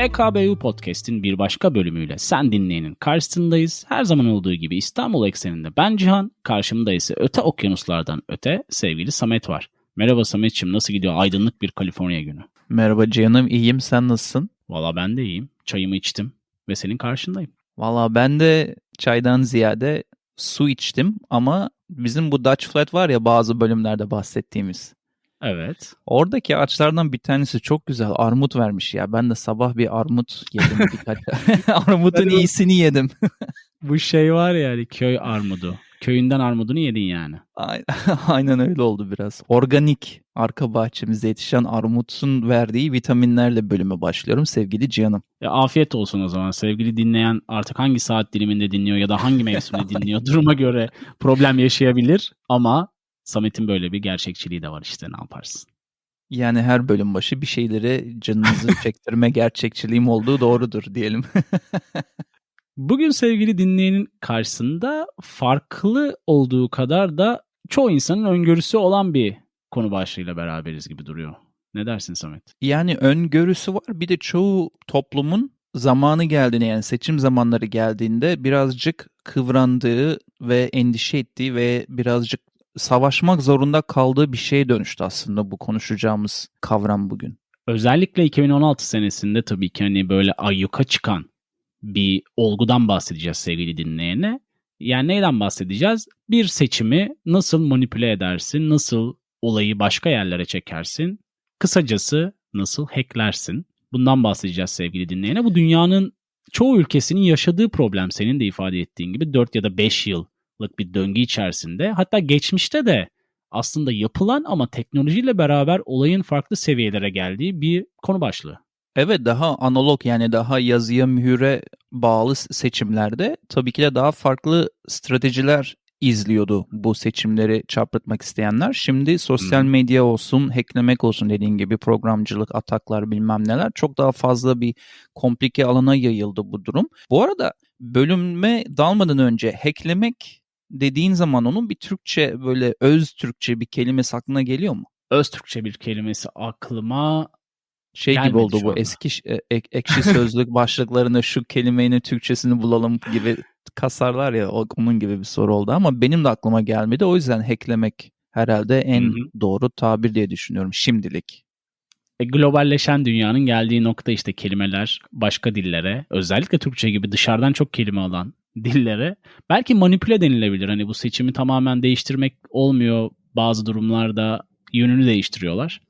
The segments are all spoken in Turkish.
PKBU Podcast'in bir başka bölümüyle sen dinleyenin karşısındayız. Her zaman olduğu gibi İstanbul ekseninde ben Cihan, karşımda ise öte okyanuslardan öte sevgili Samet var. Merhaba Samet'ciğim nasıl gidiyor aydınlık bir Kaliforniya günü? Merhaba Cihan'ım iyiyim sen nasılsın? Valla ben de iyiyim. Çayımı içtim ve senin karşındayım. Valla ben de çaydan ziyade su içtim ama bizim bu Dutch Flat var ya bazı bölümlerde bahsettiğimiz. Evet. Oradaki ağaçlardan bir tanesi çok güzel armut vermiş ya. Ben de sabah bir armut yedim birkaç. Armutun iyisini yedim. Bu şey var ya hani köy armudu. Köyünden armudunu yedin yani. Aynen öyle oldu biraz. Organik arka bahçemizde yetişen armutun verdiği vitaminlerle bölüme başlıyorum sevgili Cihan'ım. Ya afiyet olsun o zaman sevgili dinleyen artık hangi saat diliminde dinliyor ya da hangi mevsimde dinliyor duruma göre problem yaşayabilir ama Samet'in böyle bir gerçekçiliği de var işte ne yaparsın. Yani her bölüm başı bir şeyleri canınızı çektirme gerçekçiliğim olduğu doğrudur diyelim. Bugün sevgili dinleyenin karşısında farklı olduğu kadar da çoğu insanın öngörüsü olan bir konu başlığıyla beraberiz gibi duruyor. Ne dersin Samet? Yani öngörüsü var bir de çoğu toplumun zamanı geldiğinde yani seçim zamanları geldiğinde birazcık kıvrandığı ve endişe ettiği ve birazcık savaşmak zorunda kaldığı bir şeye dönüştü aslında bu konuşacağımız kavram bugün. Özellikle 2016 senesinde tabii ki hani böyle ayyuka çıkan bir olgudan bahsedeceğiz sevgili dinleyene. Yani neyden bahsedeceğiz? Bir seçimi nasıl manipüle edersin, nasıl olayı başka yerlere çekersin, kısacası nasıl hacklersin? Bundan bahsedeceğiz sevgili dinleyene. Bu dünyanın çoğu ülkesinin yaşadığı problem senin de ifade ettiğin gibi 4 ya da 5 yıllık bir döngü içerisinde. Hatta geçmişte de aslında yapılan ama teknolojiyle beraber olayın farklı seviyelere geldiği bir konu başlığı. Evet daha analog yani daha yazıya mühüre bağlı seçimlerde tabii ki de daha farklı stratejiler izliyordu bu seçimleri çarpıtmak isteyenler. Şimdi sosyal medya olsun, hacklemek olsun dediğin gibi programcılık, ataklar bilmem neler çok daha fazla bir komplike alana yayıldı bu durum. Bu arada bölüme dalmadan önce hacklemek dediğin zaman onun bir Türkçe böyle öz Türkçe bir kelimesi aklına geliyor mu? Öz Türkçe bir kelimesi aklıma şey gibi oldu bu anda. eski e, ek, ekşi sözlük başlıklarında şu kelimenin Türkçesini bulalım gibi kasarlar ya onun gibi bir soru oldu ama benim de aklıma gelmedi. O yüzden hacklemek herhalde en Hı-hı. doğru tabir diye düşünüyorum şimdilik. E, globalleşen dünyanın geldiği nokta işte kelimeler başka dillere özellikle Türkçe gibi dışarıdan çok kelime alan dillere belki manipüle denilebilir. Hani bu seçimi tamamen değiştirmek olmuyor. Bazı durumlarda yönünü değiştiriyorlar.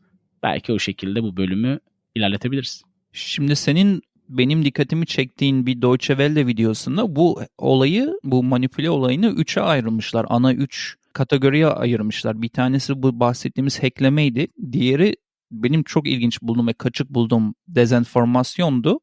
Belki o şekilde bu bölümü ilerletebiliriz. Şimdi senin benim dikkatimi çektiğin bir Deutsche Welle videosunda bu olayı, bu manipüle olayını üçe ayrılmışlar. Ana üç kategoriye ayırmışlar. Bir tanesi bu bahsettiğimiz hacklemeydi. Diğeri benim çok ilginç bulduğum ve kaçık bulduğum dezenformasyondu.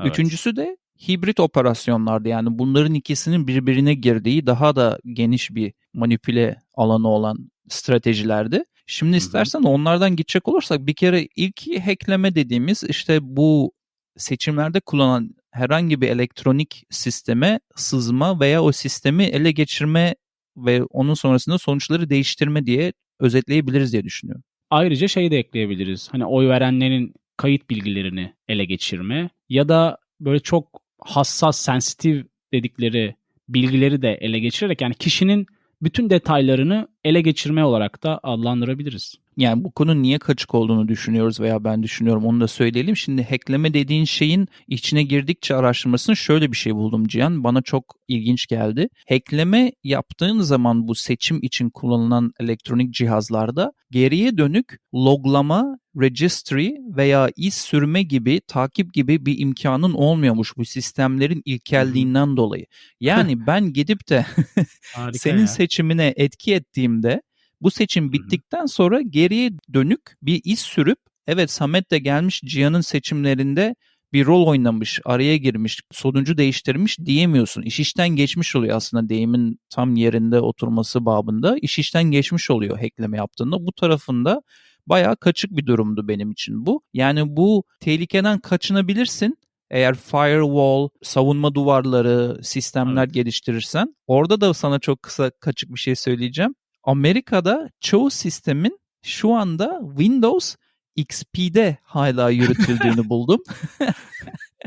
Evet. Üçüncüsü de hibrit operasyonlardı. Yani bunların ikisinin birbirine girdiği daha da geniş bir manipüle alanı olan stratejilerdi. Şimdi istersen onlardan gidecek olursak bir kere ilk hackleme dediğimiz işte bu seçimlerde kullanılan herhangi bir elektronik sisteme sızma veya o sistemi ele geçirme ve onun sonrasında sonuçları değiştirme diye özetleyebiliriz diye düşünüyorum. Ayrıca şey de ekleyebiliriz. Hani oy verenlerin kayıt bilgilerini ele geçirme ya da böyle çok hassas, sensitif dedikleri bilgileri de ele geçirerek yani kişinin bütün detaylarını ele geçirme olarak da adlandırabiliriz. Yani bu konu niye kaçık olduğunu düşünüyoruz veya ben düşünüyorum onu da söyleyelim. Şimdi hackleme dediğin şeyin içine girdikçe araştırmasını şöyle bir şey buldum Cihan. Bana çok ilginç geldi. Hackleme yaptığın zaman bu seçim için kullanılan elektronik cihazlarda geriye dönük loglama, registry veya iz sürme gibi, takip gibi bir imkanın olmuyormuş bu sistemlerin ilkelliğinden dolayı. Yani ben gidip de senin ya. seçimine etki ettiğimde bu seçim bittikten sonra geriye dönük bir iz sürüp evet Samet de gelmiş Cihan'ın seçimlerinde bir rol oynamış, araya girmiş, sonucu değiştirmiş diyemiyorsun. İş işten geçmiş oluyor aslında deyimin tam yerinde oturması babında. İş işten geçmiş oluyor hackleme yaptığında. Bu tarafında bayağı kaçık bir durumdu benim için bu. Yani bu tehlikeden kaçınabilirsin eğer firewall, savunma duvarları, sistemler evet. geliştirirsen. Orada da sana çok kısa kaçık bir şey söyleyeceğim. Amerika'da çoğu sistemin şu anda Windows XP'de hala yürütüldüğünü buldum.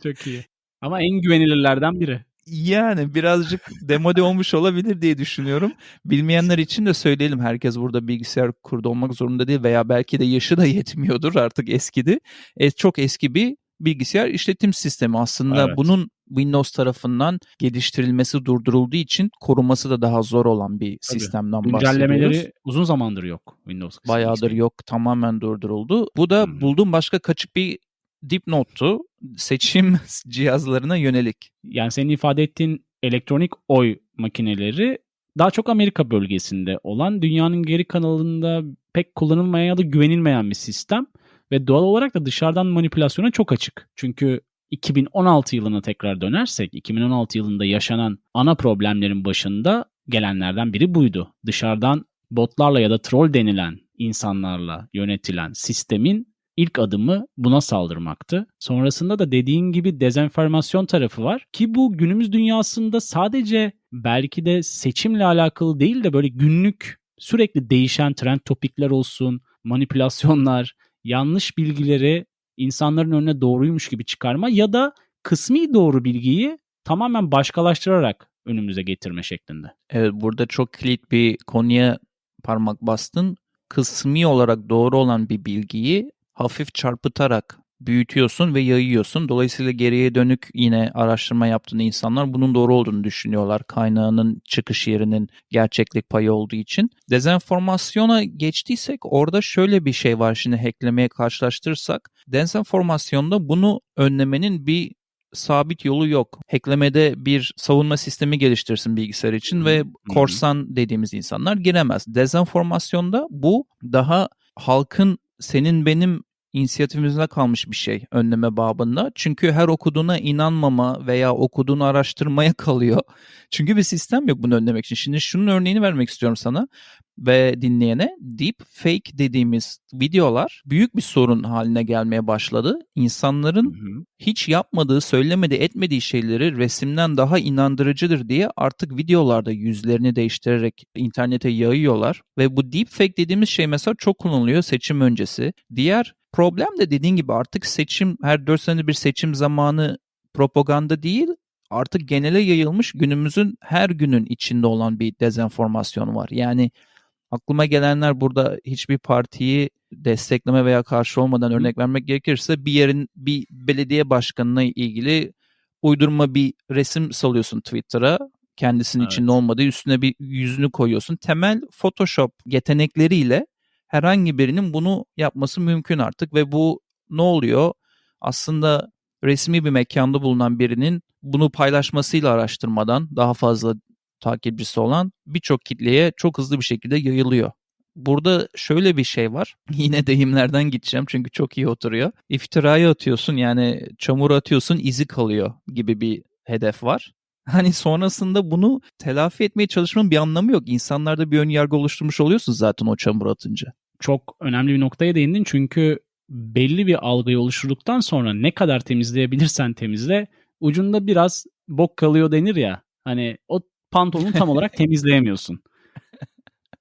Çok iyi. Ama en güvenilirlerden biri. Yani birazcık demode olmuş olabilir diye düşünüyorum. Bilmeyenler için de söyleyelim. Herkes burada bilgisayar kurdu olmak zorunda değil veya belki de yaşı da yetmiyordur artık eskidi. E, çok eski bir bilgisayar işletim sistemi aslında Evet. bunun Windows tarafından geliştirilmesi durdurulduğu için koruması da daha zor olan bir sistemden bahsediyoruz. Güncellemeleri uzun zamandır yok Windows. Bayağıdır yok tamamen durduruldu. Bu da Hmm. bulduğum başka kaçık bir dipnottu. Seçim cihazlarına yönelik. Yani senin ifade ettiğin elektronik oy makineleri daha çok Amerika bölgesinde olan dünyanın geri kanalında pek kullanılmayan ya da güvenilmeyen bir sistem ve doğal olarak da dışarıdan manipülasyona çok açık. Çünkü 2016 yılına tekrar dönersek 2016 yılında yaşanan ana problemlerin başında gelenlerden biri buydu. Dışarıdan botlarla ya da troll denilen insanlarla yönetilen sistemin ilk adımı buna saldırmaktı. Sonrasında da dediğin gibi dezenformasyon tarafı var ki bu günümüz dünyasında sadece belki de seçimle alakalı değil de böyle günlük sürekli değişen trend topikler olsun, manipülasyonlar, yanlış bilgileri insanların önüne doğruymuş gibi çıkarma ya da kısmi doğru bilgiyi tamamen başkalaştırarak önümüze getirme şeklinde. Evet burada çok kilit bir konuya parmak bastın. Kısmi olarak doğru olan bir bilgiyi hafif çarpıtarak büyütüyorsun ve yayıyorsun. Dolayısıyla geriye dönük yine araştırma yaptığında insanlar bunun doğru olduğunu düşünüyorlar. Kaynağının çıkış yerinin gerçeklik payı olduğu için. Dezenformasyona geçtiysek orada şöyle bir şey var şimdi hacklemeye karşılaştırırsak. Dezenformasyonda bunu önlemenin bir sabit yolu yok. Hacklemede bir savunma sistemi geliştirsin bilgisayar için ve korsan dediğimiz insanlar giremez. Dezenformasyonda bu daha halkın senin benim inisiyatifimizde kalmış bir şey önleme babında. Çünkü her okuduğuna inanmama veya okuduğunu araştırmaya kalıyor. Çünkü bir sistem yok bunu önlemek için. Şimdi şunun örneğini vermek istiyorum sana ve dinleyene. Deep fake dediğimiz videolar büyük bir sorun haline gelmeye başladı. İnsanların Hı hı. hiç yapmadığı, söylemediği, etmediği şeyleri resimden daha inandırıcıdır diye artık videolarda yüzlerini değiştirerek internete yayıyorlar. Ve bu deepfake dediğimiz şey mesela çok kullanılıyor seçim öncesi. Diğer problem de dediğin gibi artık seçim her 4 senede bir seçim zamanı propaganda değil artık genele yayılmış günümüzün her günün içinde olan bir dezenformasyon var. Yani aklıma gelenler burada hiçbir partiyi destekleme veya karşı olmadan örnek vermek gerekirse bir yerin bir belediye başkanına ilgili uydurma bir resim salıyorsun Twitter'a. Kendisinin Evet. içinde olmadığı üstüne bir yüzünü koyuyorsun. Temel Photoshop yetenekleriyle herhangi birinin bunu yapması mümkün artık ve bu ne oluyor? Aslında resmi bir mekanda bulunan birinin bunu paylaşmasıyla araştırmadan daha fazla takipçisi olan birçok kitleye çok hızlı bir şekilde yayılıyor. Burada şöyle bir şey var. Yine deyimlerden gideceğim çünkü çok iyi oturuyor. İftirayı atıyorsun yani çamur atıyorsun izi kalıyor gibi bir hedef var. Hani sonrasında bunu telafi etmeye çalışmanın bir anlamı yok. İnsanlarda bir ön yargı oluşturmuş oluyorsun zaten o çamur atınca. Çok önemli bir noktaya değindin çünkü belli bir algıyı oluşturduktan sonra ne kadar temizleyebilirsen temizle ucunda biraz bok kalıyor denir ya. Hani o pantolonu tam olarak temizleyemiyorsun.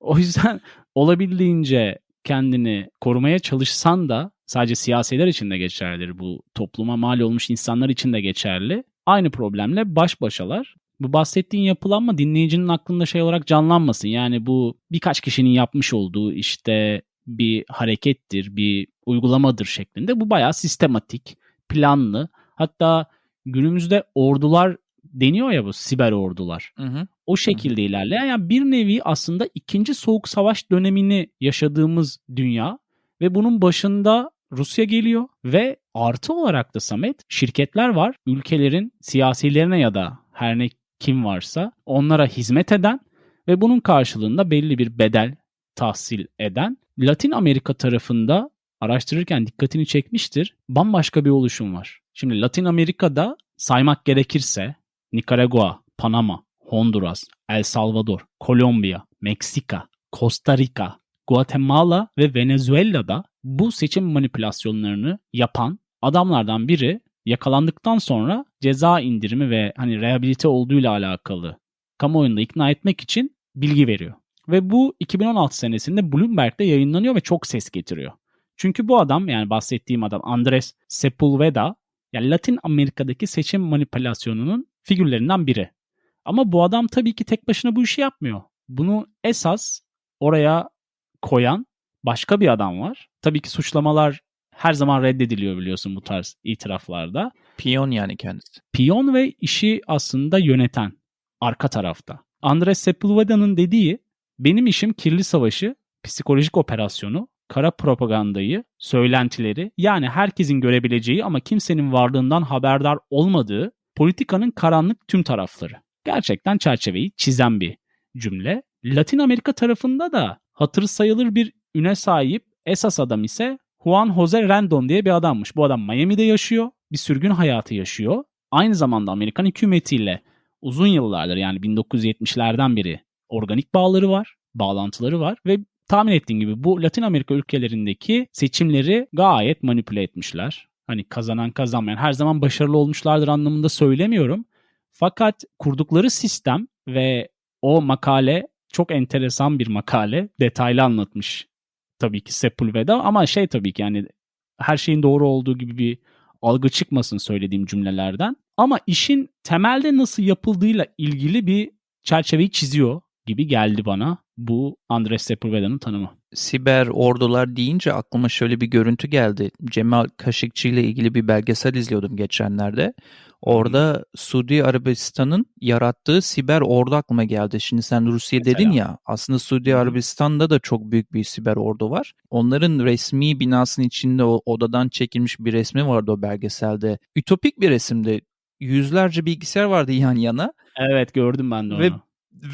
O yüzden olabildiğince kendini korumaya çalışsan da sadece siyasiler için de geçerlidir bu. Topluma mal olmuş insanlar için de geçerli. Aynı problemle baş başalar. Bu bahsettiğin yapılanma dinleyicinin aklında şey olarak canlanmasın. Yani bu birkaç kişinin yapmış olduğu işte bir harekettir, bir uygulamadır şeklinde. Bu bayağı sistematik, planlı. Hatta günümüzde ordular deniyor ya bu siber ordular. Hı hı. O şekilde ilerleyen yani bir nevi aslında ikinci soğuk savaş dönemini yaşadığımız dünya ve bunun başında Rusya geliyor ve artı olarak da Samet şirketler var. Ülkelerin siyasilerine ya da her ne kim varsa onlara hizmet eden ve bunun karşılığında belli bir bedel tahsil eden Latin Amerika tarafında araştırırken dikkatini çekmiştir. Bambaşka bir oluşum var. Şimdi Latin Amerika'da saymak gerekirse Nikaragua, Panama, Honduras, El Salvador, Kolombiya, Meksika, Costa Rica, Guatemala ve Venezuela'da bu seçim manipülasyonlarını yapan adamlardan biri yakalandıktan sonra ceza indirimi ve hani rehabilite olduğuyla alakalı kamuoyunda ikna etmek için bilgi veriyor. Ve bu 2016 senesinde Bloomberg'de yayınlanıyor ve çok ses getiriyor. Çünkü bu adam yani bahsettiğim adam Andres Sepulveda yani Latin Amerika'daki seçim manipülasyonunun figürlerinden biri. Ama bu adam tabii ki tek başına bu işi yapmıyor. Bunu esas oraya koyan başka bir adam var. Tabii ki suçlamalar her zaman reddediliyor biliyorsun bu tarz itiraflarda. Piyon yani kendisi. Piyon ve işi aslında yöneten arka tarafta. Andres Sepulveda'nın dediği benim işim kirli savaşı, psikolojik operasyonu, kara propagandayı, söylentileri yani herkesin görebileceği ama kimsenin varlığından haberdar olmadığı politikanın karanlık tüm tarafları. Gerçekten çerçeveyi çizen bir cümle. Latin Amerika tarafında da hatırı sayılır bir üne sahip esas adam ise Juan Jose Rendon diye bir adammış. Bu adam Miami'de yaşıyor. Bir sürgün hayatı yaşıyor. Aynı zamanda Amerikan hükümetiyle uzun yıllardır yani 1970'lerden beri organik bağları var, bağlantıları var ve tahmin ettiğin gibi bu Latin Amerika ülkelerindeki seçimleri gayet manipüle etmişler. Hani kazanan kazanmayan her zaman başarılı olmuşlardır anlamında söylemiyorum. Fakat kurdukları sistem ve o makale çok enteresan bir makale. Detaylı anlatmış tabii ki Sepulveda ama şey tabii ki yani her şeyin doğru olduğu gibi bir algı çıkmasın söylediğim cümlelerden. Ama işin temelde nasıl yapıldığıyla ilgili bir çerçeveyi çiziyor gibi geldi bana bu Andres Sepulveda'nın tanımı. Siber ordular deyince aklıma şöyle bir görüntü geldi. Cemal Kaşıkçı ile ilgili bir belgesel izliyordum geçenlerde. Orada Suudi Arabistan'ın yarattığı siber ordu aklıma geldi. Şimdi sen Rusya Mesela. dedin ya aslında Suudi Arabistan'da da çok büyük bir siber ordu var. Onların resmi binasının içinde o odadan çekilmiş bir resmi vardı o belgeselde. Ütopik bir resimdi. Yüzlerce bilgisayar vardı yan yana Evet gördüm ben de onu. Ve-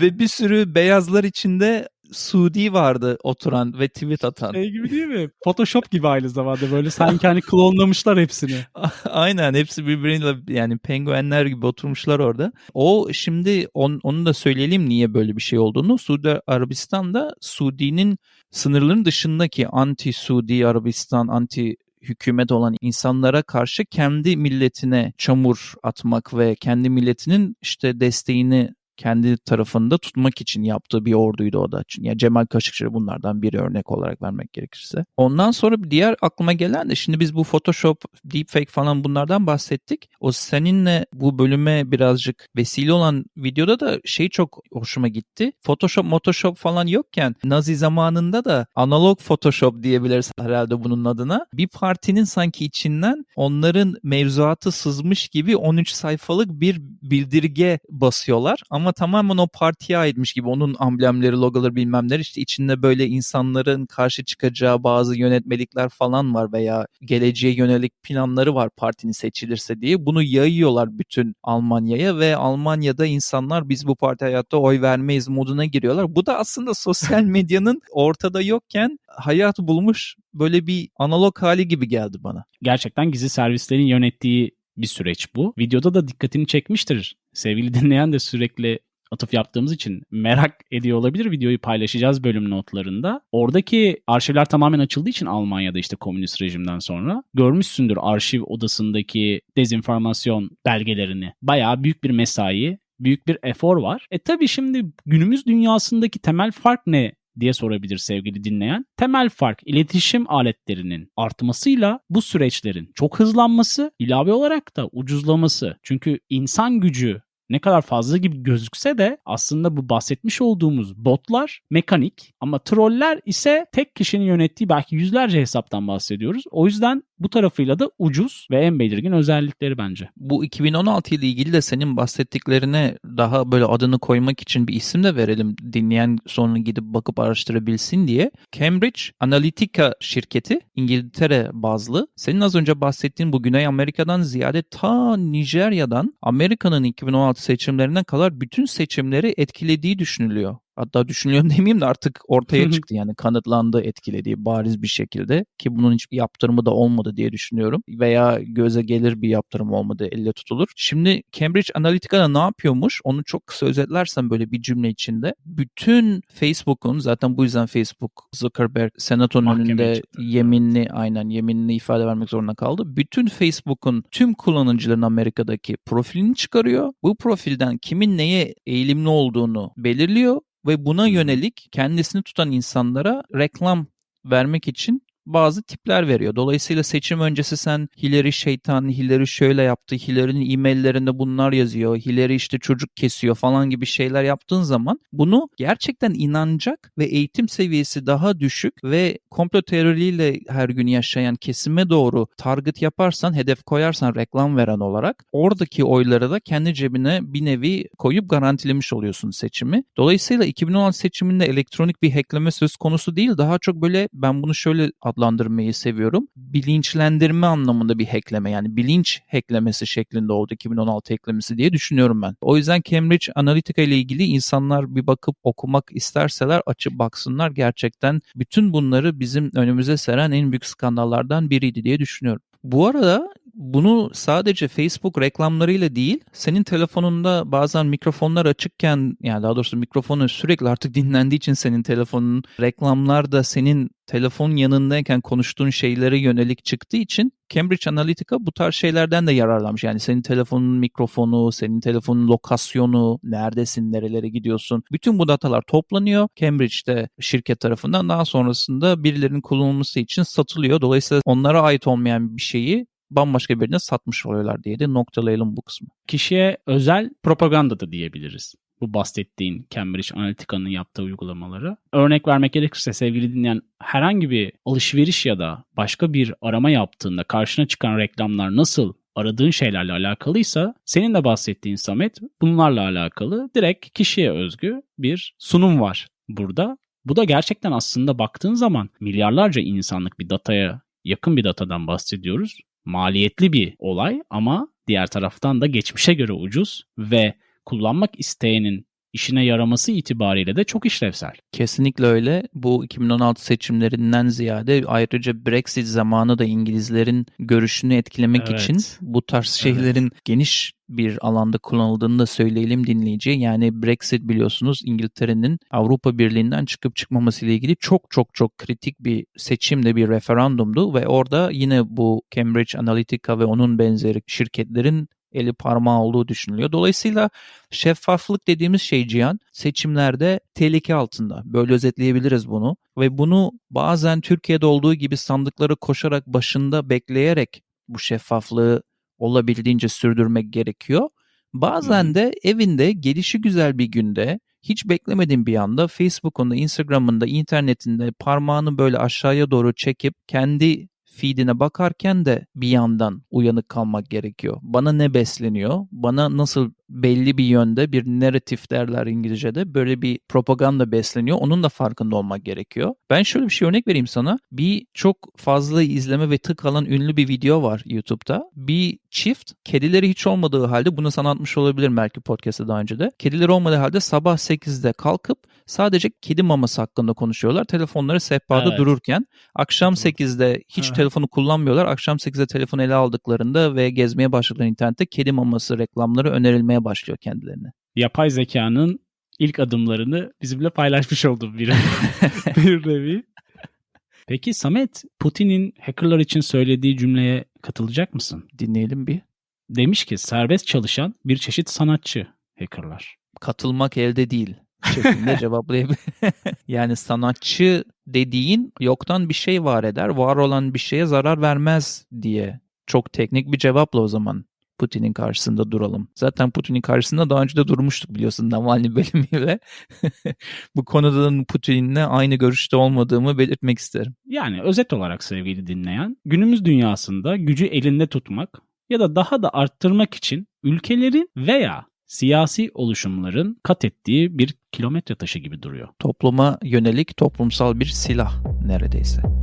ve bir sürü beyazlar içinde Suudi vardı oturan ve tweet atan. Şey gibi değil mi? Photoshop gibi aynı zamanda böyle sanki hani klonlamışlar hepsini. Aynen hepsi birbiriyle yani penguenler gibi oturmuşlar orada. O şimdi on, onu da söyleyelim niye böyle bir şey olduğunu. Suudi Arabistan'da Suudi'nin sınırların dışındaki anti Suudi Arabistan, anti hükümet olan insanlara karşı kendi milletine çamur atmak ve kendi milletinin işte desteğini kendi tarafında tutmak için yaptığı bir orduydu o da. Yani Cemal Kaşıkçı bunlardan biri örnek olarak vermek gerekirse. Ondan sonra bir diğer aklıma gelen de şimdi biz bu Photoshop, deepfake falan bunlardan bahsettik. O seninle bu bölüme birazcık vesile olan videoda da şey çok hoşuma gitti. Photoshop, Photoshop falan yokken Nazi zamanında da analog Photoshop diyebiliriz herhalde bunun adına. Bir partinin sanki içinden onların mevzuatı sızmış gibi 13 sayfalık bir bildirge basıyorlar ama tamamen o partiye aitmiş gibi onun amblemleri, logoları bilmemler işte içinde böyle insanların karşı çıkacağı bazı yönetmelikler falan var veya geleceğe yönelik planları var partinin seçilirse diye. Bunu yayıyorlar bütün Almanya'ya ve Almanya'da insanlar biz bu parti hayatta oy vermeyiz moduna giriyorlar. Bu da aslında sosyal medyanın ortada yokken hayat bulmuş böyle bir analog hali gibi geldi bana. Gerçekten gizli servislerin yönettiği bir süreç bu. Videoda da dikkatini çekmiştir. Sevgili dinleyen de sürekli atıf yaptığımız için merak ediyor olabilir. Videoyu paylaşacağız bölüm notlarında. Oradaki arşivler tamamen açıldığı için Almanya'da işte komünist rejimden sonra görmüşsündür arşiv odasındaki dezinformasyon belgelerini. Bayağı büyük bir mesai, büyük bir efor var. E tabii şimdi günümüz dünyasındaki temel fark ne diye sorabilir sevgili dinleyen. Temel fark iletişim aletlerinin artmasıyla bu süreçlerin çok hızlanması, ilave olarak da ucuzlaması. Çünkü insan gücü ne kadar fazla gibi gözükse de aslında bu bahsetmiş olduğumuz botlar mekanik ama troller ise tek kişinin yönettiği belki yüzlerce hesaptan bahsediyoruz. O yüzden bu tarafıyla da ucuz ve en belirgin özellikleri bence. Bu 2016 ile ilgili de senin bahsettiklerine daha böyle adını koymak için bir isim de verelim. Dinleyen sonra gidip bakıp araştırabilsin diye. Cambridge Analytica şirketi İngiltere bazlı. Senin az önce bahsettiğin bu Güney Amerika'dan ziyade ta Nijerya'dan Amerika'nın 2016 seçimlerine kadar bütün seçimleri etkilediği düşünülüyor. Hatta düşünüyorum demeyeyim de artık ortaya çıktı yani kanıtlandı etkilediği bariz bir şekilde ki bunun hiçbir yaptırımı da olmadı diye düşünüyorum veya göze gelir bir yaptırım olmadı elle tutulur. Şimdi Cambridge Analytica'da ne yapıyormuş onu çok kısa özetlersem böyle bir cümle içinde bütün Facebook'un zaten bu yüzden Facebook Zuckerberg senatonun Mahkemeye önünde çıktı. yeminli aynen yeminli ifade vermek zorunda kaldı. Bütün Facebook'un tüm kullanıcıların Amerika'daki profilini çıkarıyor. Bu profilden kimin neye eğilimli olduğunu belirliyor ve buna yönelik kendisini tutan insanlara reklam vermek için bazı tipler veriyor. Dolayısıyla seçim öncesi sen Hillary şeytan, Hillary şöyle yaptı, Hillary'nin e-maillerinde bunlar yazıyor, Hillary işte çocuk kesiyor falan gibi şeyler yaptığın zaman bunu gerçekten inanacak ve eğitim seviyesi daha düşük ve komplo teoriyle her gün yaşayan kesime doğru target yaparsan, hedef koyarsan reklam veren olarak oradaki oyları da kendi cebine bir nevi koyup garantilemiş oluyorsun seçimi. Dolayısıyla 2016 seçiminde elektronik bir hackleme söz konusu değil. Daha çok böyle ben bunu şöyle adlandırmayı seviyorum. Bilinçlendirme anlamında bir hackleme yani bilinç hacklemesi şeklinde oldu 2016 hacklemesi diye düşünüyorum ben. O yüzden Cambridge Analytica ile ilgili insanlar bir bakıp okumak isterseler açıp baksınlar. Gerçekten bütün bunları bizim önümüze seren en büyük skandallardan biriydi diye düşünüyorum. Bu arada bunu sadece Facebook reklamlarıyla değil, senin telefonunda bazen mikrofonlar açıkken yani daha doğrusu mikrofonun sürekli artık dinlendiği için senin telefonun reklamlar da senin telefon yanındayken konuştuğun şeylere yönelik çıktığı için Cambridge Analytica bu tarz şeylerden de yararlanmış. Yani senin telefonun mikrofonu, senin telefonun lokasyonu, neredesin, nerelere gidiyorsun. Bütün bu datalar toplanıyor. Cambridge'de şirket tarafından daha sonrasında birilerinin kullanılması için satılıyor. Dolayısıyla onlara ait olmayan bir şeyi bambaşka birine satmış oluyorlar diye de noktalayalım bu kısmı. Kişiye özel propaganda da diyebiliriz. Bu bahsettiğin Cambridge Analytica'nın yaptığı uygulamaları. Örnek vermek gerekirse sevgili dinleyen herhangi bir alışveriş ya da başka bir arama yaptığında karşına çıkan reklamlar nasıl aradığın şeylerle alakalıysa senin de bahsettiğin Samet bunlarla alakalı direkt kişiye özgü bir sunum var burada. Bu da gerçekten aslında baktığın zaman milyarlarca insanlık bir dataya yakın bir datadan bahsediyoruz maliyetli bir olay ama diğer taraftan da geçmişe göre ucuz ve kullanmak isteyenin işine yaraması itibariyle de çok işlevsel. Kesinlikle öyle. Bu 2016 seçimlerinden ziyade ayrıca Brexit zamanı da İngilizlerin görüşünü etkilemek evet. için bu tarz şeylerin evet. geniş bir alanda kullanıldığını da söyleyelim dinleyiciye. Yani Brexit biliyorsunuz İngiltere'nin Avrupa Birliği'nden çıkıp çıkmaması ile ilgili çok çok çok kritik bir seçimde bir referandumdu ve orada yine bu Cambridge Analytica ve onun benzeri şirketlerin eli parmağı olduğu düşünülüyor. Dolayısıyla şeffaflık dediğimiz şey Cihan seçimlerde tehlike altında. Böyle özetleyebiliriz bunu. Ve bunu bazen Türkiye'de olduğu gibi sandıkları koşarak başında bekleyerek bu şeffaflığı olabildiğince sürdürmek gerekiyor. Bazen de evinde gelişi güzel bir günde hiç beklemediğin bir anda Facebook'unda, Instagram'ında, internetinde parmağını böyle aşağıya doğru çekip kendi feedine bakarken de bir yandan uyanık kalmak gerekiyor. Bana ne besleniyor? Bana nasıl belli bir yönde bir narratif derler İngilizce'de böyle bir propaganda besleniyor. Onun da farkında olmak gerekiyor. Ben şöyle bir şey örnek vereyim sana. Bir çok fazla izleme ve tık alan ünlü bir video var YouTube'da. Bir çift kedileri hiç olmadığı halde bunu sana anlatmış olabilir belki podcast'ta daha önce de. Kedileri olmadığı halde sabah 8'de kalkıp sadece kedi maması hakkında konuşuyorlar. Telefonları sehpada evet. dururken akşam 8'de hiç evet. telefonu kullanmıyorlar. Akşam 8'de telefon ele aldıklarında ve gezmeye başladıklarında internette kedi maması reklamları önerilmeye başlıyor kendilerine. Yapay zekanın ilk adımlarını bizimle paylaşmış oldu bir, bir nevi. Peki Samet, Putin'in hackerlar için söylediği cümleye katılacak mısın? Dinleyelim bir. Demiş ki serbest çalışan bir çeşit sanatçı hackerlar. Katılmak elde değil şeklinde cevaplayabilir. yani sanatçı dediğin yoktan bir şey var eder, var olan bir şeye zarar vermez diye. Çok teknik bir cevapla o zaman Putin'in karşısında duralım. Zaten Putin'in karşısında daha önce de durmuştuk biliyorsun Navalny bölümüyle. Bu konuda Putin'le aynı görüşte olmadığımı belirtmek isterim. Yani özet olarak sevgili dinleyen, günümüz dünyasında gücü elinde tutmak ya da daha da arttırmak için ülkelerin veya siyasi oluşumların kat ettiği bir kilometre taşı gibi duruyor. Topluma yönelik toplumsal bir silah neredeyse.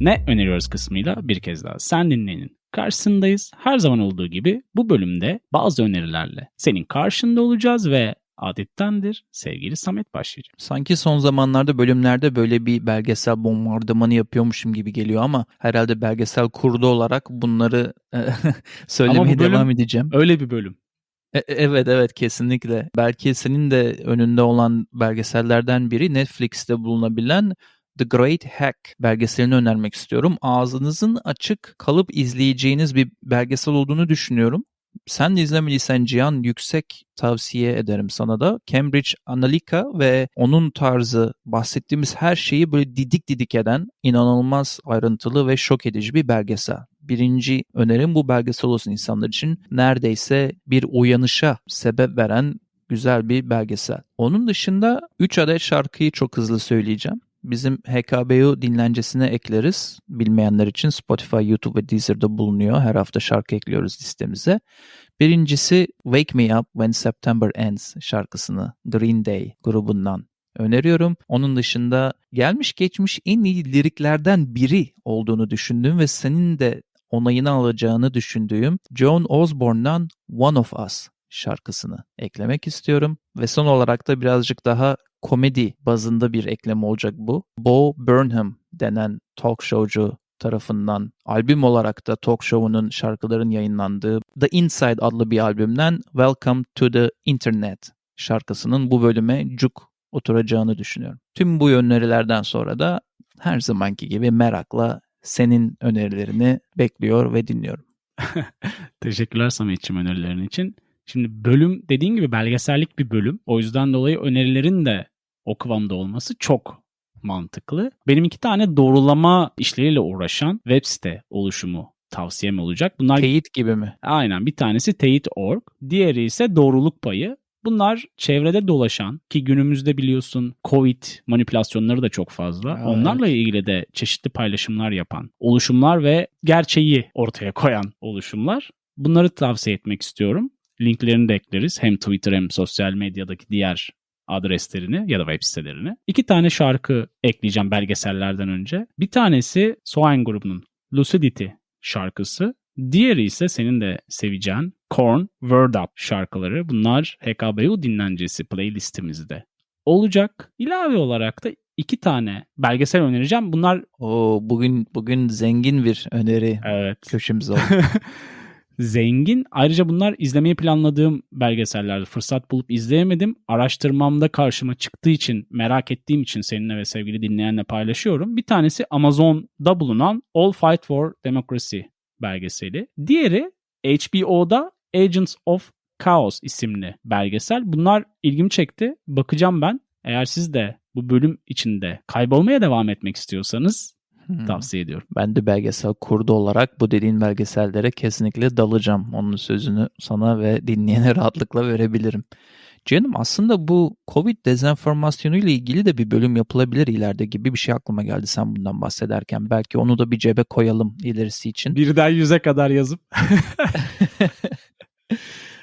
Ne öneriyoruz kısmıyla bir kez daha sen dinleyenin karşısındayız. Her zaman olduğu gibi bu bölümde bazı önerilerle senin karşında olacağız ve adettendir sevgili Samet başlayacak. Sanki son zamanlarda bölümlerde böyle bir belgesel bombardımanı yapıyormuşum gibi geliyor ama herhalde belgesel kurdu olarak bunları e, söylemeye bölüm, devam edeceğim. Öyle bir bölüm. E, e, evet evet kesinlikle. Belki senin de önünde olan belgesellerden biri Netflix'te bulunabilen The Great Hack belgeselini önermek istiyorum. Ağzınızın açık kalıp izleyeceğiniz bir belgesel olduğunu düşünüyorum. Sen de izlemediysen Cihan yüksek tavsiye ederim sana da. Cambridge Analytica ve onun tarzı bahsettiğimiz her şeyi böyle didik didik eden inanılmaz ayrıntılı ve şok edici bir belgesel. Birinci önerim bu belgesel olsun insanlar için. Neredeyse bir uyanışa sebep veren güzel bir belgesel. Onun dışında 3 adet şarkıyı çok hızlı söyleyeceğim bizim HKBU dinlencesine ekleriz. Bilmeyenler için Spotify, YouTube ve Deezer'da bulunuyor. Her hafta şarkı ekliyoruz listemize. Birincisi Wake Me Up When September Ends şarkısını Green Day grubundan öneriyorum. Onun dışında gelmiş geçmiş en iyi liriklerden biri olduğunu düşündüğüm ve senin de onayını alacağını düşündüğüm John Osborne'dan One of Us şarkısını eklemek istiyorum. Ve son olarak da birazcık daha komedi bazında bir ekleme olacak bu. Bo Burnham denen talk showcu tarafından albüm olarak da talk show'unun şarkıların yayınlandığı The Inside adlı bir albümden Welcome to the Internet şarkısının bu bölüme cuk oturacağını düşünüyorum. Tüm bu önerilerden sonra da her zamanki gibi merakla senin önerilerini bekliyor ve dinliyorum. Teşekkürler Samet'ciğim önerilerin için. Şimdi bölüm dediğin gibi belgesellik bir bölüm. O yüzden dolayı önerilerin de o kıvamda olması çok mantıklı. Benim iki tane doğrulama işleriyle uğraşan web site oluşumu tavsiyem olacak. Bunlar teyit gibi mi? Aynen bir tanesi teyit.org, diğeri ise doğruluk payı. Bunlar çevrede dolaşan ki günümüzde biliyorsun Covid manipülasyonları da çok fazla. Evet. Onlarla ilgili de çeşitli paylaşımlar yapan oluşumlar ve gerçeği ortaya koyan oluşumlar. Bunları tavsiye etmek istiyorum. Linklerini de ekleriz. Hem Twitter hem sosyal medyadaki diğer adreslerini ya da web sitelerini. İki tane şarkı ekleyeceğim belgesellerden önce. Bir tanesi Soğan grubunun Lucidity şarkısı. Diğeri ise senin de seveceğin Korn, Word Up şarkıları. Bunlar HKBU dinlencesi playlistimizde olacak. İlave olarak da iki tane belgesel önereceğim. Bunlar o bugün bugün zengin bir öneri evet. köşemiz oldu. zengin. Ayrıca bunlar izlemeyi planladığım belgesellerdi. Fırsat bulup izleyemedim. Araştırmamda karşıma çıktığı için, merak ettiğim için seninle ve sevgili dinleyenle paylaşıyorum. Bir tanesi Amazon'da bulunan All Fight for Democracy belgeseli. Diğeri HBO'da Agents of Chaos isimli belgesel. Bunlar ilgimi çekti. Bakacağım ben. Eğer siz de bu bölüm içinde kaybolmaya devam etmek istiyorsanız Hmm. Tavsiye ediyorum. Ben de belgesel kurdu olarak bu dediğin belgesellere kesinlikle dalacağım. Onun sözünü sana ve dinleyene rahatlıkla verebilirim. Canım aslında bu Covid dezenformasyonu ile ilgili de bir bölüm yapılabilir ileride gibi bir şey aklıma geldi sen bundan bahsederken. Belki onu da bir cebe koyalım ilerisi için. Birden yüze kadar yazıp.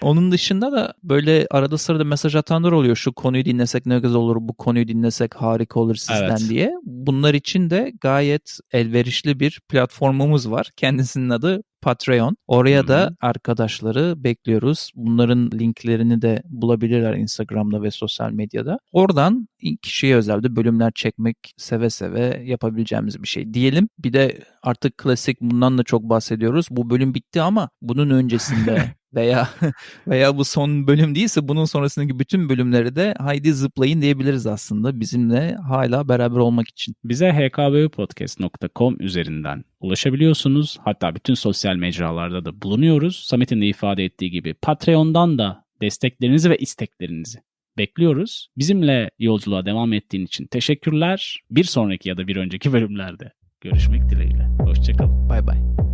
Onun dışında da böyle arada sırada mesaj atanlar oluyor. Şu konuyu dinlesek ne güzel olur, bu konuyu dinlesek harika olur sizden evet. diye. Bunlar için de gayet elverişli bir platformumuz var. Kendisinin adı Patreon. Oraya Hı-hı. da arkadaşları bekliyoruz. Bunların linklerini de bulabilirler Instagram'da ve sosyal medyada. Oradan kişiye özelde bölümler çekmek seve seve yapabileceğimiz bir şey diyelim. Bir de artık klasik bundan da çok bahsediyoruz. Bu bölüm bitti ama bunun öncesinde veya veya bu son bölüm değilse bunun sonrasındaki bütün bölümleri de haydi zıplayın diyebiliriz aslında bizimle hala beraber olmak için. Bize hkbpodcast.com üzerinden ulaşabiliyorsunuz. Hatta bütün sosyal mecralarda da bulunuyoruz. Samet'in de ifade ettiği gibi Patreon'dan da desteklerinizi ve isteklerinizi bekliyoruz. Bizimle yolculuğa devam ettiğin için teşekkürler. Bir sonraki ya da bir önceki bölümlerde görüşmek dileğiyle. Hoşçakalın. Bay bay.